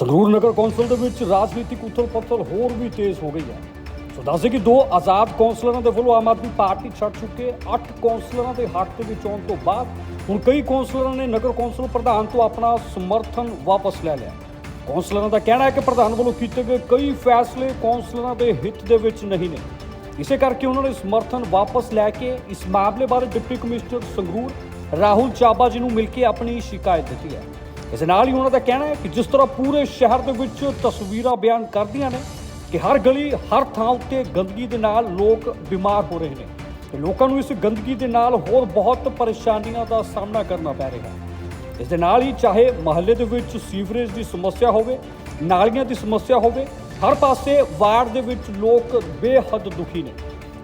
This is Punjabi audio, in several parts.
ਸੰਗਰੂਰ ਨਗਰ ਕੌਂਸਲ ਦੇ ਵਿੱਚ ਰਾਜਨੀਤਿਕ ਉਥਲ-ਪੁਥਲ ਹੋਰ ਵੀ ਤੇਜ਼ ਹੋ ਗਈ ਹੈ। ਸੋ ਦੱਸਦੇ ਕਿ ਦੋ ਆਜ਼ਾਦ ਕੌਂਸਲਰਾਂ ਦੇ ਵੱਲੋਂ ਆਮ ਆਦਮੀ ਪਾਰਟੀ ਛੱਡ ਚੁੱਕੇ 8 ਕੌਂਸਲਰਾਂ ਦੇ ਹੱਕ ਦੇ ਵਿੱਚ ਆਉਣ ਤੋਂ ਬਾਅਦ ਹੁਣ ਕਈ ਕੌਂਸਲਰਾਂ ਨੇ ਨਗਰ ਕੌਂਸਲ ਪ੍ਰਧਾਨ ਤੋਂ ਆਪਣਾ ਸਮਰਥਨ ਵਾਪਸ ਲੈ ਲਿਆ। ਕੌਂਸਲਰਾਂ ਦਾ ਕਹਿਣਾ ਹੈ ਕਿ ਪ੍ਰਧਾਨ ਵੱਲੋਂ ਕੀਤੇ ਗਏ ਕਈ ਫੈਸਲੇ ਕੌਂਸਲਰਾਂ ਦੇ ਹਿੱਤ ਦੇ ਵਿੱਚ ਨਹੀਂ ਨੇ। ਇਸੇ ਕਰਕੇ ਉਹਨਾਂ ਨੇ ਸਮਰਥਨ ਵਾਪਸ ਲੈ ਕੇ ਇਸ ਮਾਮਲੇ ਬਾਰੇ ਡਿਪਟੀ ਕਮਿਸ਼ਨਰ ਸੰਗਰੂਰ ਰਾਹੁਲ ਚਾਬਾ ਜੀ ਨੂੰ ਮਿਲ ਕੇ ਆਪਣੀ ਸ਼ਿਕਾਇਤ ਦਿੱਤੀ ਹੈ। ਇਸ ਨਾਲ ਹੀ ਉਹਨਾਂ ਦਾ ਕਹਿਣਾ ਹੈ ਕਿ ਜਿਸ ਤਰ੍ਹਾਂ ਪੂਰੇ ਸ਼ਹਿਰ ਦੇ ਵਿੱਚ ਤਸਵੀਰਾਂ ਬਿਆਨ ਕਰਦੀਆਂ ਨੇ ਕਿ ਹਰ ਗਲੀ, ਹਰ ਥਾਂ ਉੱਤੇ ਗੰਦਗੀ ਦੇ ਨਾਲ ਲੋਕ ਬਿਮਾਰ ਹੋ ਰਹੇ ਨੇ ਤੇ ਲੋਕਾਂ ਨੂੰ ਇਸ ਗੰਦਗੀ ਦੇ ਨਾਲ ਹੋਰ ਬਹੁਤ ਪਰੇਸ਼ਾਨੀਆਂ ਦਾ ਸਾਹਮਣਾ ਕਰਨਾ ਪੈ ਰਿਹਾ ਹੈ। ਇਸ ਦੇ ਨਾਲ ਹੀ ਚਾਹੇ ਮਹੱਲੇ ਦੇ ਵਿੱਚ ਸੀਵਰੇਜ ਦੀ ਸਮੱਸਿਆ ਹੋਵੇ, ਨਾਲੀਆਂ ਦੀ ਸਮੱਸਿਆ ਹੋਵੇ, ਹਰ ਪਾਸੇ ਵਾਰਡ ਦੇ ਵਿੱਚ ਲੋਕ ਬੇਹੱਦ ਦੁਖੀ ਨੇ।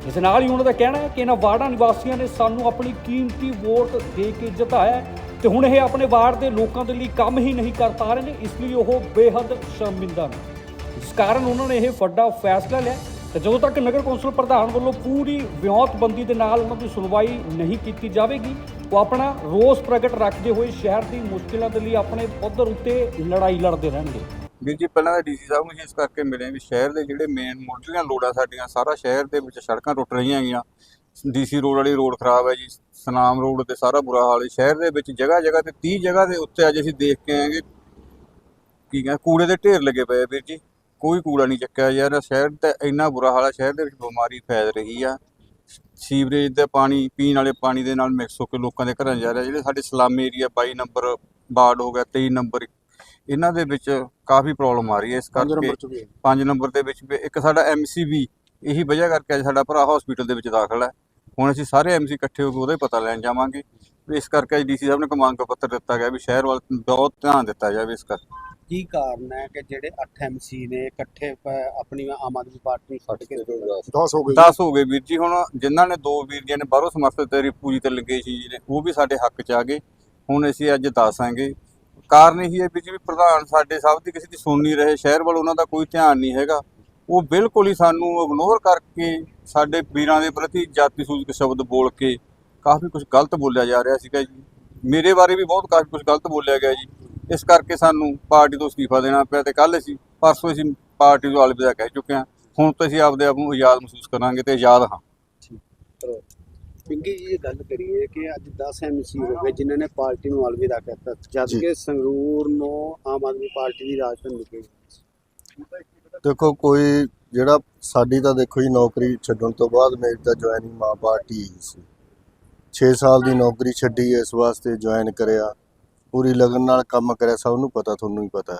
ਇਸ ਦੇ ਨਾਲ ਹੀ ਉਹਨਾਂ ਦਾ ਕਹਿਣਾ ਹੈ ਕਿ ਇਹਨਾਂ ਵਾਰਡਾਂ ਨਿਵਾਸੀਆਂ ਨੇ ਸਾਨੂੰ ਆਪਣੀ ਕੀਮਤੀ ਵੋਟ ਦੇ ਕੇ ਜਿਤਾਇਆ ਤੇ ਹੁਣ ਇਹ ਆਪਣੇ ਵਾਰਡ ਦੇ ਲੋਕਾਂ ਦੇ ਲਈ ਕੰਮ ਹੀ ਨਹੀਂ ਕਰ ਪਾ ਰਹੇ ਨੇ, ਇਸ ਲਈ ਉਹ ਬੇਹੱਦ ਸ਼ਰਮਿੰਦਾ ਨੇ। ਜਿਸ ਕਾਰਨ ਉਹਨਾਂ ਨੇ ਇਹ ਵੱਡਾ ਫੈਸਲਾ ਲਿਆ ਤੇ ਜਦੋਂ ਤੱਕ ਨਗਰ ਕੌਂਸਲ ਪ੍ਰਧਾਨ ਵੱਲੋਂ ਪੂਰੀ ਵਿਉਂਤਬੰਦੀ ਦੇ ਨਾਲ ਉਹਨਾਂ ਦੀ ਸੁਣਵਾਈ ਨਹੀਂ ਕੀਤੀ ਜਾਵੇਗੀ, ਉਹ ਆਪਣਾ ਰੋਸ ਪ੍ਰਗਟ ਰੱਖਦੇ ਹੋਏ ਸ਼ਹਿਰ ਦੀ ਮੁਸ਼ਕਿਲਾਂ ਦੇ ਲਈ ਆਪਣੇ ਪੱਧਰ ਉੱਤੇ ਲੜਾਈ ਲੜਦੇ ਰਹਿਣਗੇ। ਵੀਰ ਜੀ, ਪਹਿਲਾਂ ਤਾਂ ਡੀਸੀ ਸਾਹਿਬ ਨੂੰ ਇਸ ਕਰਕੇ ਮਿਲੇ ਵੀ ਸ਼ਹਿਰ ਦੇ ਜਿਹੜੇ ਮੇਨ ਮੁੱਢਲੀਆਂ ਲੋੜਾਂ ਸਾਡੀਆਂ, ਸਾਰਾ ਸ਼ਹਿਰ ਦੇ ਵਿੱਚ ਸੜਕਾਂ ਟੁੱਟ ਰਹੀਆਂ ਹੈਗੀਆਂ। ਡੀਸੀ ਰੋਡ ਵਾਲੀ ਰੋਡ ਖਰਾਬ ਹੈ ਜੀ ਸਨਾਮ ਰੋਡ ਤੇ ਸਾਰਾ ਬੁਰਾ ਹਾਲ ਹੈ। ਸ਼ਹਿਰ ਦੇ ਵਿੱਚ ਜਗ੍ਹਾ ਜਗ੍ਹਾ ਤੇ 30 ਜਗ੍ਹਾ ਦੇ ਉੱਤੇ ਅੱਜ ਅਸੀਂ ਦੇਖ ਕੇ ਆਏਗੇ ਕੀ ਕਹਿੰਦੇ ਕੂੜੇ ਦੇ ਢੇਰ ਲੱਗੇ ਪਏ ਵੀਰ ਜੀ। ਕੋਈ ਕੂੜਾ ਨਹੀਂ ਚੱਕਿਆ ਯਾਰ ਸ਼ਹਿਰ ਤੇ ਇੰਨਾ ਬੁਰਾ ਹਾਲ ਹੈ ਸ਼ਹਿਰ ਦੇ ਵਿੱਚ ਬਿਮਾਰੀ ਫੈਲ ਰਹੀ ਆ। ਸੀਵਰੇਜ ਦਾ ਪਾਣੀ ਪੀਣ ਵਾਲੇ ਪਾਣੀ ਦੇ ਨਾਲ ਮਿਕਸ ਹੋ ਕੇ ਲੋਕਾਂ ਦੇ ਘਰਾਂ ਜਾ ਰਿਹਾ। ਜਿਹੜੇ ਸਾਡੇ ਸਲਮ ਏਰੀਆ 22 ਨੰਬਰ ਵਾਰਡ ਹੋ ਗਿਆ 23 ਨੰਬਰ ਇਹਨਾਂ ਦੇ ਵਿੱਚ ਕਾਫੀ ਪ੍ਰੋਬਲਮ ਆ ਰਹੀ ਹੈ। ਇਸ ਕਰਕੇ 5 ਨੰਬਰ ਦੇ ਵਿੱਚ ਇੱਕ ਸਾਡਾ ਐਮਸੀਬੀ ਇਹੀ ਵਜ੍ਹਾ ਕਰਕੇ ਅੱਜ ਸਾਡਾ ਭਰਾ ਹਸਪੀਟਲ ਦੇ ਵਿੱਚ ਦਾਖਲ ਹੈ। ਹੁਣ ਅਸੀਂ ਸਾਰੇ ਐਮਸੀ ਇਕੱਠੇ ਹੋ ਕੇ ਉਹਦਾ ਹੀ ਪਤਾ ਲੈਣ ਜਾਵਾਂਗੇ। ਵੀ ਇਸ ਕਰਕੇ ਡੀਸੀ ਸਾਹਿਬ ਨੇ ਕਮਾਂਡ ਪੱਤਰ ਦਿੱਤਾ ਗਿਆ ਵੀ ਸ਼ਹਿਰ ਵੱਲ ਬਹੁਤ ਧਿਆਨ ਦਿੱਤਾ ਜਾਵੇ ਇਸ ਕਰਕੇ। ਕੀ ਕਾਰਨ ਹੈ ਕਿ ਜਿਹੜੇ 8 ਐਮਸੀ ਨੇ ਇਕੱਠੇ ਆਪਣੀ ਆਮ ਆਦਮੀ ਪਾਰਟੀ ਛੱਡ ਕੇ? 10 ਹੋ ਗਏ। 10 ਹੋ ਗਏ ਵੀਰ ਜੀ ਹੁਣ ਜਿਨ੍ਹਾਂ ਨੇ ਦੋ ਵੀਰ ਜੀ ਨੇ ਬਾਹਰੋਂ ਸਮਰਥਿਤ ਤੇ ਰਿਪੂ ਜੀ ਤੇ ਲੱਗੇ ਸੀ ਜੀ ਨੇ ਉਹ ਵੀ ਸਾਡੇ ਹੱਕ 'ਚ ਆ ਗਏ। ਹੁਣ ਅਸੀਂ ਅੱਜ ਦੱਸ ਆਂਗੇ ਕਾਰਨ ਇਹੀ ਹੈ ਵੀਰ ਜੀ ਵੀ ਪ੍ਰਧਾਨ ਸਾਡੇ ਸਭ ਦੀ ਕਿਸੇ ਦੀ ਸੁਣ ਨਹੀਂ ਰਹੇ ਸ਼ਹਿਰ ਵੱਲ ਉਹਨਾਂ ਦਾ ਕੋਈ ਧਿਆਨ ਨਹੀਂ ਹੈਗਾ। ਉਹ ਬਿਲਕੁਲ ਹੀ ਸਾਨੂੰ ਇਗਨੋਰ ਕਰਕੇ ਸਾਡੇ ਵੀਰਾਂ ਦੇ ਪ੍ਰਤੀ ਜਾਤੀ ਸੂਚਕ ਸ਼ਬਦ ਬੋਲ ਕੇ ਕਾਫੀ ਕੁਝ ਗਲਤ ਬੋਲਿਆ ਜਾ ਰਿਹਾ ਸੀਗਾ ਜੀ। ਮੇਰੇ ਬਾਰੇ ਵੀ ਬਹੁਤ ਕਾਫੀ ਕੁਝ ਗਲਤ ਬੋਲਿਆ ਗਿਆ ਜੀ। ਇਸ ਕਰਕੇ ਸਾਨੂੰ ਪਾਰਟੀ ਤੋਂ ਅਸਤੀਫਾ ਦੇਣਾ ਪਿਆ ਤੇ ਕੱਲ ਅਸੀਂ ਪਰਸੋਂ ਅਸੀਂ ਪਾਰਟੀ ਤੋਂ ਅਲਵਿਦਾ ਕਹਿ ਚੁੱਕੇ ਹਾਂ। ਹੁਣ ਤੋਂ ਅਸੀਂ ਆਪਦੇ ਆਪ ਨੂੰ ਆਜ਼ਾਦ ਮਹਿਸੂਸ ਕਰਾਂਗੇ ਤੇ ਆਜ਼ਾਦ ਹਾਂ। ਪਿੰਕੀ ਜੀ ਇਹ ਗੱਲ ਕਰੀਏ ਕਿ ਅੱਜ 10 ਐਮਸੀ ਹੋ ਗਏ ਜਿਨ੍ਹਾਂ ਨੇ ਪਾਰਟੀ ਨੂੰ ਅਲਵਿਦਾ ਕਰਤਾ ਜਦ। ਕਿ ਸੰਗਰੂਰ ਨੂੰ ਆਮ ਆਦਮੀ ਪਾਰਟੀ ਦੀ ਰਾਜਧਾਨੀ ਨਿਕਲੀ ਦੇਖੋ ਕੋਈ ਜਿਹੜਾ ਸਾਡੀ ਤਾਂ ਦੇਖੋ ਜੀ ਨੌਕਰੀ ਛੱਡਣ ਤੋਂ ਬਾਅਦ ਮੇਰੀ ਤਾਂ ਜੁਆਇਨਿੰਗ ਮਾਂ ਪਾਰਟੀ ਹੀ ਸੀ। 6 ਸਾਲ ਦੀ ਨੌਕਰੀ ਛੱਡੀ ਇਸ ਵਾਸਤੇ ਜੁਆਇਨ ਕਰਿਆ। ਪੂਰੀ ਲਗਨ ਨਾਲ ਕੰਮ ਕਰਿਆ ਸਭ ਨੂੰ ਪਤਾ ਤੁਹਾਨੂੰ ਵੀ ਪਤਾ।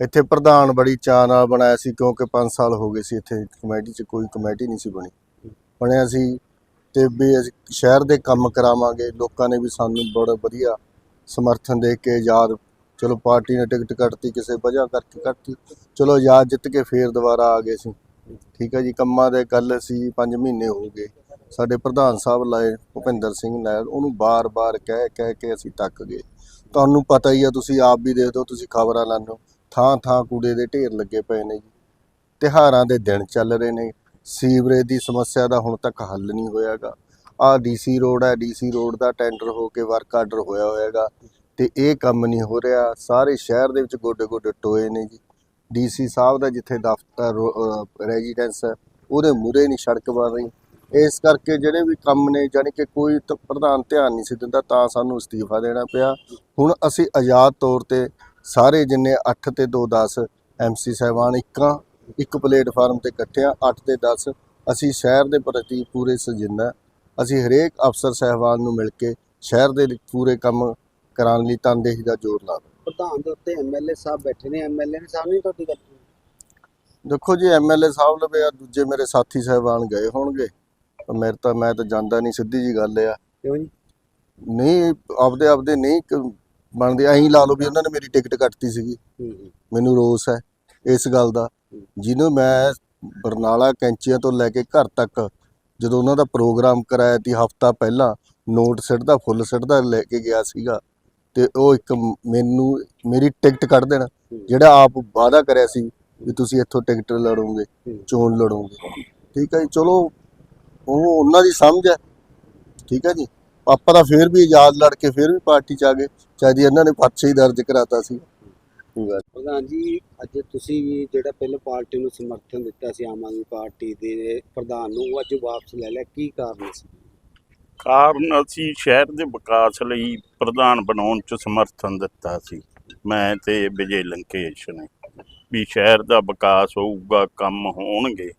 ਇੱਥੇ ਪ੍ਰਧਾਨ ਬੜੀ ਚਾਅ ਨਾਲ ਬਣਾਇਆ ਸੀ ਕਿਉਂਕਿ 5 ਸਾਲ ਹੋ ਗਏ ਸੀ ਇੱਥੇ ਕਮੇਟੀ 'ਚ ਕੋਈ ਕਮੇਟੀ ਨਹੀਂ ਸੀ ਬਣੀ। ਬਣਿਆ ਸੀ ਤੇ ਵੀ ਅਸੀਂ ਸ਼ਹਿਰ ਦੇ ਕੰਮ ਕਰਾਵਾਂਗੇ ਲੋਕਾਂ ਨੇ ਵੀ ਸਾਨੂੰ ਬੜਾ ਵਧੀਆ ਸਮਰਥਨ ਦੇ ਕੇ ਆਜ਼ਾਦ ਚਲੋ ਪਾਰਟੀ ਨੇ ਟਿਕਟ ਕੱਟਤੀ, ਕਿਸੇ ਵਜ੍ਹਾ ਕਰਕੇ ਕੱਟਤੀ। ਚਲੋ ਯਾਦ ਜਿੱਤ ਕੇ ਫੇਰ ਦੁਬਾਰਾ ਆ ਗਏ ਸੀ। ਠੀਕ ਹੈ ਜੀ, ਕੰਮਾਂ ਦੇ ਗੱਲ ਸੀ 5 ਮਹੀਨੇ ਹੋ ਗਏ। ਸਾਡੇ ਪ੍ਰਧਾਨ ਸਾਹਿਬ ਲਾਏ, ਭੁਪਿੰਦਰ ਸਿੰਘ ਲਾਏ, ਉਹਨੂੰ ਬਾਰ-ਬਾਰ ਕਹਿ ਕਹਿ ਕੇ ਅਸੀਂ ਤੱਕ ਗਏ। ਤੁਹਾਨੂੰ ਪਤਾ ਹੀ ਆ, ਤੁਸੀਂ ਆਪ ਵੀ ਦੇਖਦੇ ਹੋ, ਤੁਸੀਂ ਖਬਰਾਂ ਲਾਉਂਦੇ ਹੋ। ਥਾਂ ਥਾਂ ਕੂੜੇ ਦੇ ਢੇਰ ਲੱਗੇ ਪਏ ਨੇ ਜੀ। ਤਿਉਹਾਰਾਂ ਦੇ ਦਿਨ ਚੱਲ ਰਹੇ ਨੇ। ਸੀਵਰੇਜ ਦੀ ਸਮੱਸਿਆ ਦਾ ਹੁਣ ਤੱਕ ਹੱਲ ਨਹੀਂ ਹੋਇਆਗਾ। ਆ ਡੀਸੀ ਰੋਡ ਹੈ, ਡੀਸੀ ਰੋਡ ਦਾ ਟੈਂਡਰ ਹੋ ਕੇ ਵਰਕ ਆਰਡਰ ਹੋਇਆ ਹੋਇਆਗਾ। ਤੇ ਇਹ ਕੰਮ ਨਹੀਂ ਹੋ ਰਿਹਾ। ਸਾਰੇ ਸ਼ਹਿਰ ਦੇ ਵਿੱਚ ਗੋਡੇ ਗੋਡੇ ਟੋਏ ਨੇ ਜੀ। ਡੀਸੀ ਸਾਹਿਬ ਦਾ ਜਿੱਥੇ ਦਫ਼ਤਰ ਰੈਜ਼ੀਡੈਂਸ ਹੈ, ਉਹਦੇ ਮੂਰੇ ਨਹੀਂ ਸੜਕ ਬਣ ਰਹੀ। ਇਸ ਕਰਕੇ ਜਿਹੜੇ ਵੀ ਕੰਮ ਨੇ, ਜਾਣੀ ਕਿ ਕੋਈ ਤ- ਪ੍ਰਧਾਨ ਧਿਆਨ ਨਹੀਂ ਸੀ ਦਿੰਦਾ, ਤਾਂ ਸਾਨੂੰ ਅਸਤੀਫਾ ਦੇਣਾ ਪਿਆ। ਹੁਣ ਅਸੀਂ ਆਜ਼ਾਦ ਤੌਰ ਤੇ ਸਾਰੇ ਜਿੰਨੇ 8 ਤੇ 2 10 ਐਮਸੀ ਸਾਹਿਬਾਨ ਇੱਕਾਂ, ਇੱਕ ਪਲੇਟਫਾਰਮ ਤੇ ਇਕੱਠੇ ਆ 8 ਤੇ 10 ਅਸੀਂ ਸ਼ਹਿਰ ਦੇ ਪ੍ਰਤੀ ਪੂਰੇ ਸਜਿੰਦਾ। ਅਸੀਂ ਹਰੇਕ ਅਫਸਰ ਸਾਹਿਬਾਨ ਨੂੰ ਮਿਲ ਕੇ ਸ਼ਹਿਰ ਦੇ ਪੂਰੇ ਕੰਮ ਕਰਾਉਣ ਲਈ ਤਨਦੇਹੀ ਦਾ ਜ਼ੋਰ ਲਾ ਪ੍ਰਧਾਨ ਦੇ ਉੱਤੇ ਐਮਐਲਏ ਸਾਹਿਬ ਬੈਠੇ ਨੇ ਐਮਐਲਏ ਨੇ ਸਾਹਮਣੇ ਤੁਹਾਡੀ ਗੱਲ। ਦੇਖੋ ਜੀ ਐਮਐਲਏ ਸਾਹਿਬ ਲਵੇ ਆ ਦੂਜੇ ਮੇਰੇ ਸਾਥੀ ਸਾਹਿਬਾਨ ਗਏ ਹੋਣਗੇ। ਪਰ ਮੇਰੇ ਤਾਂ ਮੈਂ ਤਾਂ ਜਾਂਦਾ ਨਹੀਂ ਸਿੱਧੀ ਜੀ ਗੱਲ ਆ। ਕਿਉਂ ਜੀ? ਨਹੀਂ ਆਪਦੇ ਆਪਦੇ ਨਹੀਂ ਕ- ਬਣਦੇ ਐਂ ਲਾ ਲਓ ਵੀ ਉਹਨਾਂ ਨੇ ਮੇਰੀ ਟਿਕਟ ਕੱਟਤੀ ਸੀਗੀ। ਹੂੰ ਹੂੰ। ਮੈਨੂੰ ਰੋਸ ਹੈ ਇਸ ਗੱਲ ਦਾ। ਜਿਹਨੂੰ ਮੈਂ ਬਰਨਾਲਾ ਕੈਂਚੀਆਂ ਤੋਂ ਲੈ ਕੇ ਘਰ ਤੱਕ ਜਦੋਂ ਉਹਨਾਂ ਦਾ ਪ੍ਰੋਗਰਾਮ ਕਰਾਇਆ ਤੀ ਹਫਤਾ ਪਹਿਲਾਂ ਨੋਟ ਸਿੱਟਦਾ ਫੁੱਲ ਸਿੱਟਦਾ ਲੈ ਕੇ ਗਿਆ ਸੀਗਾ। ਤੇ ਉਹ ਇੱਕ ਮੈਨੂੰ, ਮੇਰੀ ਟਿਕਟ ਕੱਢ ਦੇਣਾ, ਜਿਹੜਾ ਆਪ ਵਾਅਦਾ ਕਰਿਆ ਸੀ ਵੀ ਤੁਸੀਂ ਇੱਥੋਂ ਟਿਕਟ ਲੜੋਗੇ, ਚੋਣ ਲੜੋਗੇ। ਠੀਕ ਹੈ ਜੀ, ਚਲੋ, ਉਹ ਉਹਨਾਂ ਦੀ ਸਮਝ ਹੈ। ਠੀਕ ਹੈ ਜੀ, ਆਪਾਂ ਤਾਂ ਫੇਰ ਵੀ ਆਜ਼ਾਦ ਲੜ ਕੇ ਫੇਰ ਵੀ ਪਾਰਟੀ ਚ ਆ ਗਏ, ਚਾਹੇ ਜੀ ਇਹਨਾਂ ਨੇ ਪਰਚੇ ਹੀ ਦਰਜ ਕਰਾਤਾ ਸੀ। ਪ੍ਰਧਾਨ ਜੀ, ਅੱਜ ਤੁਸੀਂ ਵੀ ਜਿਹੜਾ ਪਹਿਲਾਂ ਪਾਰਟੀ ਨੂੰ ਸਮਰਥਨ ਦਿੱਤਾ ਸੀ, ਆਮ ਆਦਮੀ ਪਾਰਟੀ ਦੇ ਪ੍ਰਧਾਨ ਨੂੰ, ਉਹ ਅੱਜ ਵਾਪਸ ਲੈ ਲਿਆ, ਕੀ ਕਾਰਨ ਸੀ? ਕਾਰਨ ਅਸੀਂ ਸ਼ਹਿਰ ਦੇ ਵਿਕਾਸ ਲਈ ਪ੍ਰਧਾਨ ਬਣਾਉਣ 'ਚ ਸਮਰਥਨ ਦਿੱਤਾ ਸੀ। ਮੈਂ ਤੇ ਵਿਜੇ ਲੰਕੇਸ਼ ਨੇ ਵੀ ਸ਼ਹਿਰ ਦਾ ਵਿਕਾਸ ਹੋਊਗਾ, ਕੰਮ ਹੋਣਗੇ।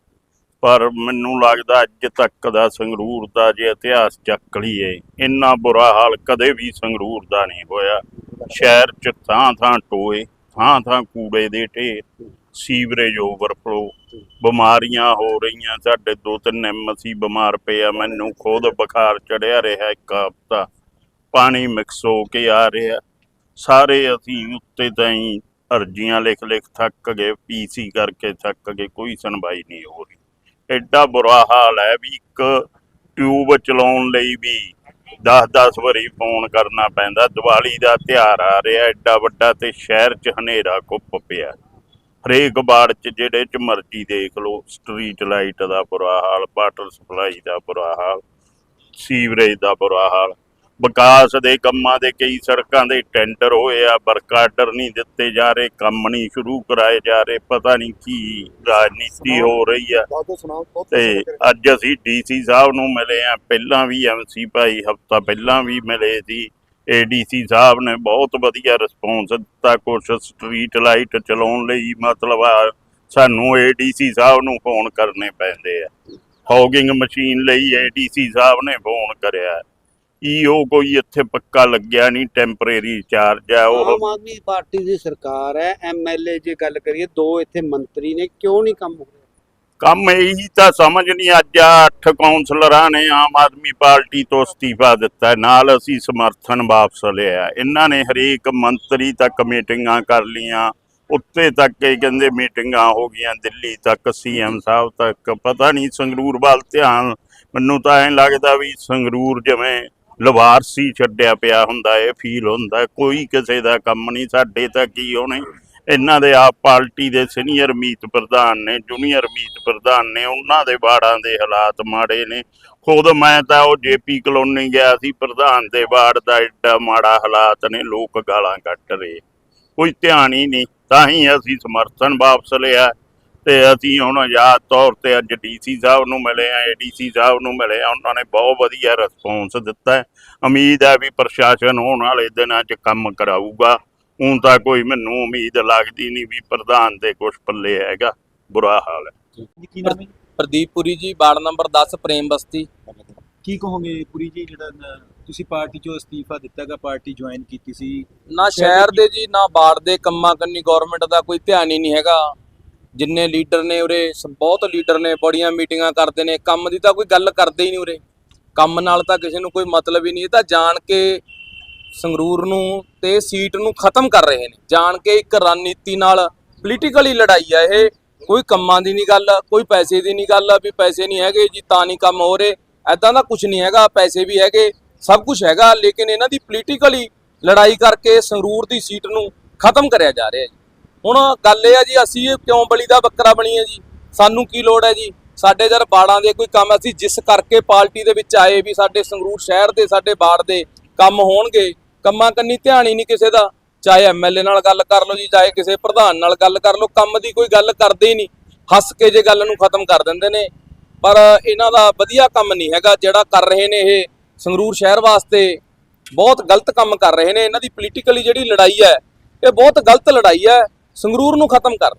ਪਰ ਮੈਨੂੰ ਲੱਗਦਾ ਅੱਜ ਤੱਕ ਦਾ ਸੰਗਰੂਰ ਦਾ ਜੇ ਇਤਿਹਾਸ ਚੱਕ ਲਈਏ, ਇੰਨਾ ਬੁਰਾ ਹਾਲ ਕਦੇ ਵੀ ਸੰਗਰੂਰ ਦਾ ਨਹੀਂ ਹੋਇਆ। ਸ਼ਹਿਰ 'ਚ ਥਾਂ ਥਾਂ ਟੋਏ ਥਾਂ ਥਾਂ ਕੂੜੇ ਦੇ ਢੇਰ ਸੀਵਰੇਜ ਓਵਰਫਲੋ। ਬਿਮਾਰੀਆਂ ਹੋ ਰਹੀਆਂ ਸਾਡੇ ਦੋ ਤਿੰਨ ਐਮਸੀ ਬਿਮਾਰ ਪਏ ਆ ਮੈਨੂੰ ਖੁਦ ਬੁਖਾਰ ਚੜਿਆ ਰਿਹਾ ਇੱਕ ਹਫ਼ਤਾ। ਪਾਣੀ ਮਿਕਸ ਹੋ ਕੇ ਆ ਰਿਹਾ। ਸਾਰੇ ਅਸੀਂ ਉੱਤੇ ਤਾਂ ਹੀ ਅਰਜ਼ੀਆਂ ਲਿਖ ਲਿਖ ਥੱਕ ਗਏ ਪੀਸੀ ਕਰਕੇ ਥੱਕ ਗਏ ਕੋਈ ਸੁਣਵਾਈ ਨਹੀਂ ਹੋ ਰਹੀ। ਐਡਾ ਬੁਰਾ ਹਾਲ ਹੈ ਵੀ ਇੱਕ ਟਿਊਬ ਚਲਾਉਣ ਲਈ ਵੀ 10-10 ਵਾਰੀ ਫੋਨ ਕਰਨਾ ਪੈਂਦਾ ਦੀਵਾਲੀ ਦਾ ਤਿਉਹਾਰ ਆ ਰਿਹਾ ਐਡਾ ਵੱਡਾ ਤੇ ਸ਼ਹਿਰ 'ਚ ਹਨੇਰਾ ਕੁੱਪ ਪਿਆ। ਹਰੇਕ ਬਾੜ 'ਚ ਜਿਹੜੇ 'ਚ ਮਰਜ਼ੀ ਦੇਖ ਲਓ ਸਟਰੀਟ ਲਾਈਟ ਦਾ ਬੁਰਾ ਹਾਲ ਵਾਟਰ ਸਪਲਾਈ ਦਾ ਬੁਰਾ ਹਾਲ ਸੀਵਰੇਜ ਦਾ ਬੁਰਾ ਹਾਲ ਵਿਕਾਸ ਦੇ ਕੰਮਾਂ ਦੇ ਕਈ ਸੜਕਾਂ ਦੇ ਟੈਂਡਰ ਹੋਏ ਆ ਬਰਕਾਡਰ ਨਹੀਂ ਦਿੱਤੇ ਜਾ ਰਹੇ ਕੰਮ ਨਹੀਂ ਸ਼ੁਰੂ ਕਰਾਏ ਜਾ ਰਹੇ ਪਤਾ ਨਹੀਂ ਕੀ ਰਾਜਨੀਤੀ ਹੋ ਰਹੀ ਆ। ਤੇ ਅੱਜ ਅਸੀਂ ਡੀਸੀ ਸਾਹਿਬ ਨੂੰ ਮਿਲੇ ਆ ਪਹਿਲਾਂ ਵੀ ਐਮਸੀ ਭਾਈ ਹਫਤਾ ਪਹਿਲਾਂ ਵੀ ਮਿਲੇ ਸੀ। ਏਡੀਸੀ ਸਾਹਿਬ ਨੇ ਬਹੁਤ ਵਧੀਆ ਰਿਸਪੌਂਸ ਦਿੱਤਾ, ਕੁਛ ਸਟਰੀਟ ਲਾਈਟ ਚਲਾਉਣ ਲਈ ਮਤਲਬ ਸਾਨੂੰ ਏਡੀਸੀ ਸਾਹਿਬ ਨੂੰ ਫੋਨ ਕਰਨੇ ਪੈਂਦੇ ਆ। ਫੌਗਿੰਗ ਮਸ਼ੀਨ ਲਈ ਏਡੀਸੀ ਸਾਹਿਬ ਨੇ ਫੋਨ ਕਰਿਆ। ਈਓ ਕੋਈ ਇੱਥੇ ਪੱਕਾ ਲੱਗਿਆ ਨਹੀਂ ਟੈਂਪਰੇਰੀ ਚਾਰਜ ਆ ਉਹ। ਆਮ ਆਦਮੀ ਪਾਰਟੀ ਦੀ ਸਰਕਾਰ ਹੈ ਐਮਐਲਏ ਜੇ ਗੱਲ ਕਰੀਏ, ਦੋ ਇੱਥੇ ਮੰਤਰੀ ਨੇ, ਕਿਉਂ ਨਹੀਂ ਕੰਮ ਹੋ ਰਿਹਾ? ਕੰਮ ਇਹੀ ਤਾਂ ਸਮਝ ਨਹੀਂ ਅੱਜ ਆ ਅੱਠ ਕਾਉਂਸਲਰਾਂ ਨੇ ਆਮ ਆਦਮੀ ਪਾਰਟੀ ਤੋਂ ਅਸਤੀਫਾ ਦਿੱਤਾ ਨਾਲ ਅਸੀਂ ਸਮਰਥਨ ਵਾਪਸ ਲਿਆ ਇਹਨਾਂ ਨੇ ਹਰੇਕ ਮੰਤਰੀ ਤੱਕ ਮੀਟਿੰਗਾਂ ਕਰ ਲੀਆਂ ਉੱਤੇ ਤੱਕ ਇਹ ਕਹਿੰਦੇ ਮੀਟਿੰਗਾਂ ਹੋ ਗਈਆਂ, ਦਿੱਲੀ ਤੱਕ, ਸੀਐਮ ਸਾਹਿਬ ਤੱਕ। ਪਤਾ ਨਹੀਂ ਸੰਗਰੂਰ ਵੱਲ ਧਿਆਨ। ਮੈਨੂੰ ਤਾਂ ਐਂ ਲੱਗਦਾ ਵੀ ਸੰਗਰੂਰ ਜਿਵੇਂ ਲਵਾਰਸੀ ਛੱਡਿਆ ਪਿਆ ਹੁੰਦਾ, ਇਹ ਫੀਲ ਹੁੰਦਾ ਕੋਈ ਕਿਸੇ ਦਾ ਕੰਮ ਨਹੀਂ, ਸਾਡੇ ਤਾਂ ਕੀ ਹੋਣੇ? ਇਹਨਾਂ ਦੇ ਆਪ ਪਾਰਟੀ ਦੇ ਸੀਨੀਅਰ ਮੀਤ ਪ੍ਰਧਾਨ ਨੇ, ਜੂਨੀਅਰ ਮੀਤ ਪ੍ਰਧਾਨ ਨੇ, ਉਹਨਾਂ ਦੇ ਬਾੜਾਂ ਦੇ ਹਾਲਾਤ ਮਾੜੇ ਨੇ। ਖੁਦ ਮੈਂ ਤਾਂ ਉਹ ਜੇਪੀ ਕਲੋਨੀ ਗਿਆ ਸੀ, ਪ੍ਰਧਾਨ ਦੇ ਬਾੜ ਦਾ ਐਡਾ ਮਾੜਾ ਹਾਲਾਤ ਨੇ, ਲੋਕ ਗਾਲਾਂ ਕੱਢ ਰਹੇ। ਕੋਈ ਧਿਆਨ ਹੀ ਨਹੀਂ, ਤਾਂ ਹੀ ਅਸੀਂ ਸਮਰਥਨ ਵਾਪਸ ਲਿਆ। ਤੇ ਅਸੀਂ ਹੁਣ ਆਜ਼ਾਦ ਤੌਰ ਤੇ ਅੱਜ ਡੀਸੀ ਸਾਹਿਬ ਨੂੰ ਮਿਲੇ ਆ ਏਡੀਸੀ ਸਾਹਿਬ ਨੂੰ ਮਿਲੇ ਆ ਉਹਨਾਂ ਨੇ ਬਹੁਤ ਵਧੀਆ ਰਿਸਪੌਂਸ ਦਿੱਤਾ। ਉਮੀਦ ਹੈ ਵੀ ਪ੍ਰਸ਼ਾਸਨ ਹੋਣ ਵਾਲੇ ਦਿਨਾਂ 'ਚ ਕੰਮ ਕਰਾਊਗਾ। ਹੁਣ ਤਾਂ ਕੋਈ ਮੈਨੂੰ ਉਮੀਦ ਲੱਗਦੀ ਨਹੀਂ ਵੀ ਪ੍ਰਧਾਨ ਦੇ ਕੁਛ ਪੱਲੇ ਹੈਗਾ ਬੁਰਾ ਹਾਲ ਹੈ। ਕੀ ਨਾਮ ਹੈ ਪ੍ਰਦੀਪ ਪੁਰੀ ਜੀ ਵਾਰਡ ਨੰਬਰ 10 ਪ੍ਰੇਮ ਬਸਤੀ। ਕੀ ਕਹੋਗੇ ਪੁਰੀ ਜੀ ਜਿਹੜਾ ਨ- ਤੁਸੀਂ ਪਾਰਟੀ ਚੋਂ ਅਸਤੀਫਾ ਦਿੱਤਾਗਾ ਪਾਰਟੀ ਜੁਆਇਨ ਕੀਤੀ ਸੀ। ਨਾ ਸ਼ਹਿਰ ਦੇ ਜੀ ਨਾ ਵਾਰਡ ਦੇ ਕੰਮਾਂ ਕੰਨੀ ਗਵਰਨਮੈਂਟ ਦਾ ਕੋਈ ਧਿਆਨ ਹੀ ਨਹੀਂ ਹੈਗਾ। ਜਿੰਨੇ ਲੀਡਰ ਨੇ ਉਰੇ ਬਹੁਤ ਲੀਡਰ ਨੇ ਬੜੀਆਂ ਮੀਟਿੰਗਾਂ ਕਰਦੇ ਨੇ। ਕੰਮ ਦੀ ਤਾਂ ਕੋਈ ਗੱਲ ਕਰਦੇ ਹੀ ਨਹੀਂ ਉਰੇ। ਕੰਮ ਨਾਲ ਤਾਂ ਕਿਸੇ ਨੂੰ ਕੋਈ ਮਤਲਬ ਹੀ ਨਹੀਂ। ਇਹ ਤਾਂ ਜਾਣ ਕੇ ਸੰਗਰੂਰ ਨੂੰ ਤੇ ਸੀਟ ਨੂੰ ਖਤਮ ਕਰ ਰਹੇ ਨੇ। ਜਾਣ ਕੇ ਇੱਕ ਰਣਨੀਤੀ ਨਾਲ ਪੋਲੀਟੀਕਲੀ ਲੜਾਈ ਆ ਇਹ। ਕੋਈ ਕੰਮਾਂ ਦੀ ਨਹੀਂ ਗੱਲ, ਕੋਈ ਪੈਸੇ ਦੀ ਨਹੀਂ ਗੱਲ, ਵੀ ਪੈਸੇ ਨਹੀਂ ਹੈਗੇ ਜੀ, ਤਾਂ ਨਹੀਂ ਕੰਮ ਹੋ ਰਹੇ। ਐਦਾਂ ਦਾ ਕੁਝ ਨਹੀਂ ਹੈਗਾ, ਪੈਸੇ ਵੀ ਹੈਗੇ, ਸਭ ਕੁਝ ਹੈਗਾ, ਲੇਕਿਨ ਇਹਨਾਂ ਦੀ ਪੋਲੀਟੀਕਲੀ ਲੜਾਈ ਕਰਕੇ ਸੰਗਰੂਰ ਦੀ ਸੀਟ ਨੂੰ ਖਤਮ ਕਰਿਆ ਜਾ ਰਿਹਾ ਜੀ। ਹੁਣ ਗੱਲ ਇਹ ਆ ਜੀ, ਅਸੀਂ ਕਿਉਂ ਬਲੀ ਦਾ ਬੱਕਰਾ ਬਣੀ ਹੈ ਜੀ? ਸਾਨੂੰ ਕੀ ਲੋੜ ਹੈ ਜੀ? ਸਾਡੇ ਜਰ ਬਾੜਾਂ ਦੇ ਕੋਈ ਕੰਮ ਅਸੀਂ ਜਿਸ ਕਰਕੇ ਪਾਰਟੀ ਦੇ ਵਿੱਚ ਆਏ ਵੀ ਸਾਡੇ ਸੰਗਰੂਰ ਸ਼ਹਿਰ ਦੇ, ਸਾਡੇ ਬਾੜ ਦੇ ਕੰਮ ਹੋਣਗੇ ਕੰਮਾਂ ਕੰਨੀ ਧਿਆਨ ਹੀ ਨਹੀਂ ਕਿਸੇ ਦਾ। ਚਾਹੇ ਐਮਐਲਏ ਨਾਲ ਗੱਲ ਕਰ ਲਓ ਜੀ, ਚਾਹੇ ਕਿਸੇ ਪ੍ਰਧਾਨ ਨਾਲ ਗੱਲ ਕਰ ਲਓ, ਕੰਮ ਦੀ ਕੋਈ ਗੱਲ ਕਰਦੇ ਹੀ ਨਹੀਂ। ਹੱਸ ਕੇ ਜੇ ਗੱਲ ਨੂੰ ਖਤਮ ਕਰ ਦਿੰਦੇ ਨੇ। ਪਰ ਇਹਨਾਂ ਦਾ ਵਧੀਆ ਕੰਮ ਨਹੀਂ ਹੈਗਾ, ਜਿਹੜਾ ਕਰ ਰਹੇ ਨੇ ਇਹ ਸੰਗਰੂਰ ਸ਼ਹਿਰ ਵਾਸਤੇ। ਬਹੁਤ ਗਲਤ ਕੰਮ ਕਰ ਰਹੇ ਨੇ। ਇਹਨਾਂ ਦੀ ਪੋਲੀਟੀਕਲੀ ਜਿਹੜੀ ਲੜਾਈ ਹੈ, ਇਹ ਬਹੁਤ ਗਲਤ ਲੜਾਈ ਹੈ। ਸੰਗਰੂਰ ਨੂੰ ਖਤਮ ਕਰ